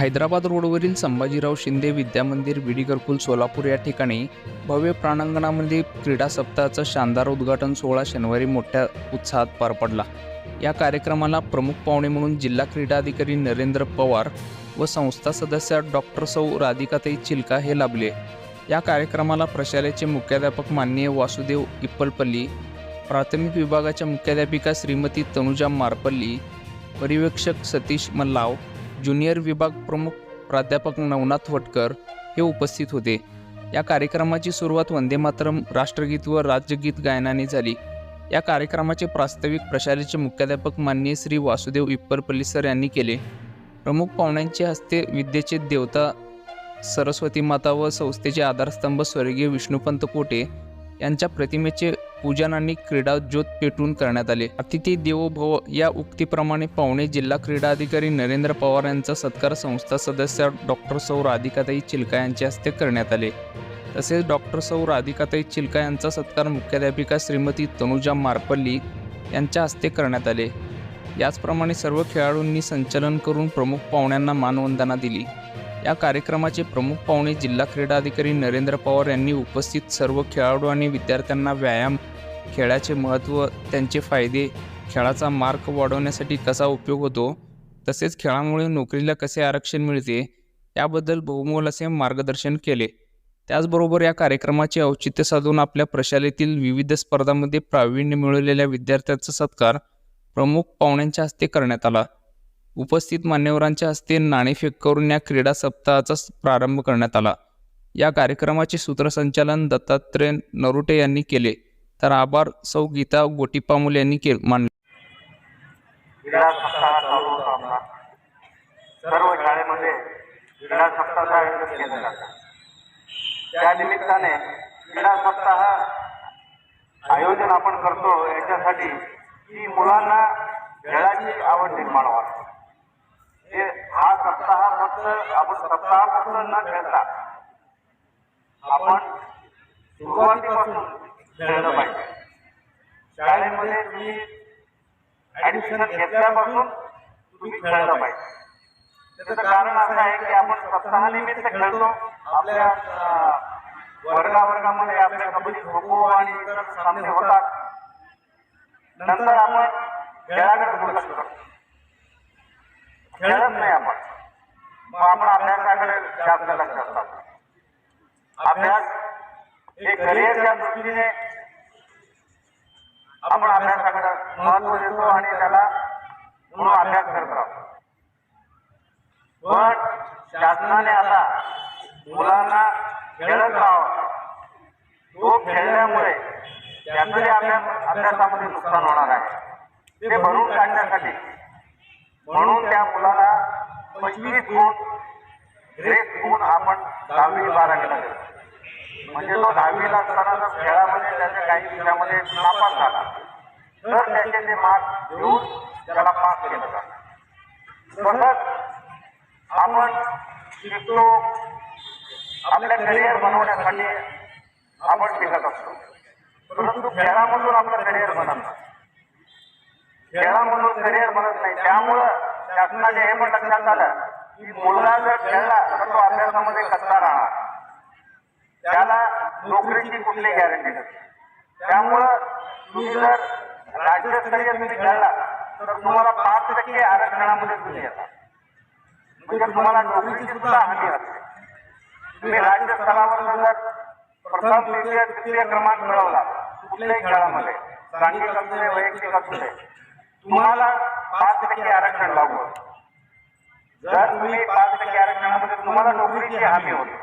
हैदराबाद रोडवरील संभाजीराव शिंदे विद्यामंदिर विडी घरकुल सोलापूर या ठिकाणी भव्य प्रांगणामध्ये क्रीडा सप्ताहाचा शानदार उद्घाटन सोहळा शनिवारी मोठ्या उत्साहात पार पडला. या कार्यक्रमाला प्रमुख पाहुणे म्हणून जिल्हा क्रीडा अधिकारी नरेंद्र पवार व संस्था सदस्य डॉक्टर सौ राधिकाताई चिलका हे लाभले. या कार्यक्रमाला प्रशालेचे मुख्याध्यापक माननीय वासुदेव इप्पलपल्ली प्राथमिक विभागाच्या मुख्याध्यापिका श्रीमती तनुजा मारपल्ली पर्यवेक्षक सतीश मल्लाव ज्युनियर विभाग प्रमुख प्राध्यापक नवनाथ वटकर हे उपस्थित होते. या कार्यक्रमाची सुरुवात वंदे मातरम राष्ट्रगीत व राज्यगीत गायनाने झाली. या कार्यक्रमाचे प्रास्ताविक प्रशालेचे मुख्याध्यापक माननीय श्री वासुदेव इप्परपल्ली सर यांनी केले. प्रमुख पाहुण्यांच्या हस्ते विद्येचे देवता सरस्वती माता व संस्थेचे आधारस्तंभ स्वर्गीय विष्णुपंत कोटे यांच्या प्रतिमेचे पूजन आणि क्रीडा ज्योत पेटून करण्यात आले. अतिथी देवो भव या उक्तीप्रमाणे पाहुणे जिल्हा क्रीडा अधिकारी नरेंद्र पवार यांचा सत्कार संस्था सदस्य डॉक्टर सौ राधिकाताई चिलका यांच्या हस्ते करण्यात आले. तसेच डॉक्टर सौ राधिकाताई चिलका यांचा सत्कार मुख्याध्यापिका श्रीमती तनुजा मारपल्ली यांच्या हस्ते करण्यात आले. याचप्रमाणे सर्व खेळाडूंनी संचलन करून प्रमुख पाहुण्यांना मानवंदना दिली. या कार्यक्रमाचे प्रमुख पाहुणे जिल्हा क्रीडा अधिकारी नरेंद्र पवार यांनी उपस्थित सर्व खेळाडू आणि विद्यार्थ्यांना व्यायाम खेळाचे महत्त्व त्यांचे फायदे खेळाचा मार्क वाढवण्यासाठी कसा उपयोग होतो तसेच खेळामुळे नोकरीला कसे आरक्षण मिळते याबद्दल बहुमोल असे मार्गदर्शन केले. त्याचबरोबर या कार्यक्रमाचे औचित्य साधून आपल्या प्रशालेतील विविध स्पर्धांमध्ये प्रावीण्य मिळवलेल्या विद्यार्थ्यांचा सत्कार प्रमुख पाहुण्यांच्या हस्ते करण्यात आला. उपस्थित मान्यवरांच्या हस्ते नाणेफेक करून या क्रीडा सप्ताहाचा प्रारंभ करण्यात आला. या कार्यक्रमाचे सूत्रसंचालन दत्तात्रय नरुटे यांनी केले. तर आभार सौ गीता गोटीपामुल यांनी के मानले. क्रीडा सप्ताह चालू होता आपला. सर्व शाळेमध्ये क्रीडा सप्ताहाचं आयोजन केला जातं त्या निमित्ताने क्रीडा सप्ताह आयोजन आपण करतो. याच्यासाठी की मुलांना खेळाची आवड निर्माण व्हावी. हे हा सप्ताह फक्त आपण सप्ताह फक्त न खेळता आपण सुरुवातीपासून खेळलं पाहिजे. शाळेमध्ये तुम्ही ऍडमिशन घेतल्यापासून तुम्ही खेळलं पाहिजे. त्याचं कारण असं आहे की आपण सप्ताहानिमित्त खेळतो. आपल्या अं, वर्गावर्गामध्ये आपल्या कबड्डी खो खो आणि इतर सामने होतात. नंतर आपण खेळाकडे दुर्लक्ष शकतो खेळत नाही आपण. मग आपण अभ्यासाकडे जास्त लक्ष असतात. अभ्यास हे करिअरच्या दृष्टीने आपण अभ्यासाकडे महत्त्व देतो आणि त्याला म्हणून अभ्यास करत राहतो. पण शासनाने आता मुलांना खेळत राहावं. तो खेळल्यामुळे त्यांचं जे अभ्यास अभ्यासामध्ये नुकसान होणार आहे. ते भरून काढण्यासाठी म्हणून त्या मुलाला पंचवीस गुण ग्रेस गुण आपण दहावी बारावीला देतो. म्हणजे तो दहावीला असताना जर खेळामध्ये त्याच्या काही विषयामध्ये नापास झाला तर त्याचे ते मार्क देऊन त्याला पास केलं जातं. तसंच आपण शिकतो आपल्या करिअर बनवण्यासाठी आपण शिकत असतो. परंतु खेळामधून आपलं करिअर बनत खेळा म्हणून करिअर बनत नाही. त्यामुळं शासनाच्या हे पण लक्षात आलं की मुलगा जर खेळला तर तो अभ्यासामध्ये कच्चा राहणार. त्याला नोकरीची कुठली गॅरंटी नसते. त्यामुळं तुम्ही जर राज्यस्तरीय तुम्ही खेळला तर तुम्हाला पाच टक्के आरक्षणामध्ये तुम्ही येतात म्हणजे तुम्हाला नोकरीची सुद्धा हानी असते तुम्ही राज्य स्तरावर जर प्रथम द्वितीय तृतीय क्रमांक मिळवला कुठल्याही खेळामध्ये सांघिक असू दे वैयक्तिक असू दे तुम्हाला पाच टक्के आरक्षण लागू जर तुम्ही पाच टक्के आरक्षणामध्ये तुम्हाला नोकरीची हमी होती